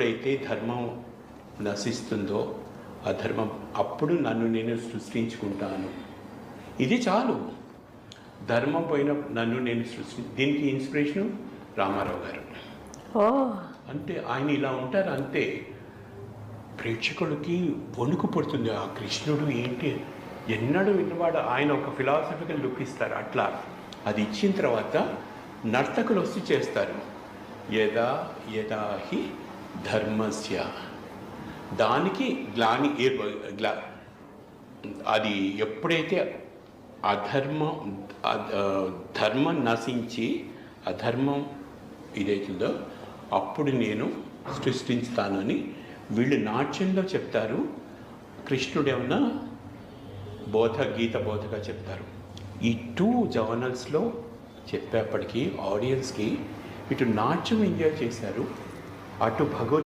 ఎప్పుడైతే ధర్మం నశిస్తుందో అధర్మం అప్పుడు నన్ను నేను సృష్టించుకుంటాను. ఇది చాలు. ధర్మం పోయిన నన్ను నేను సృష్టి దీనికి ఇన్స్పిరేషను రామారావు గారు. అంటే ఆయన ఇలా ఉంటారు అంతే. ప్రేక్షకులకి వణుకు పుడుతుంది. ఆ కృష్ణుడు ఏంటి? ఎన్నడూ విన్నవాడు ఆయన ఒక ఫిలాసఫికల్ లుక్ ఇస్తారు అట్లా. అది ఇచ్చిన తర్వాత నర్తకులు వచ్చి చేస్తారు. యదా యదా హి ధర్మస్య. దానికి గ్లాని ఏ- గ్లా అది ఎప్పుడైతే అధర్మం ధర్మం నశించి అధర్మం ఇదైతుందో అప్పుడు నేను సృష్టించుతానని వీళ్ళు నాట్యంలో చెప్తారు. కృష్ణుడేమన్నా బోధ గీత బోధగా చెప్తారు. ఈ టూ జర్నల్స్లో చెప్పేప్పటికీ ఆడియన్స్కి ఇటు నాట్యం ఎంజాయ్ చేశారు. अटु भगव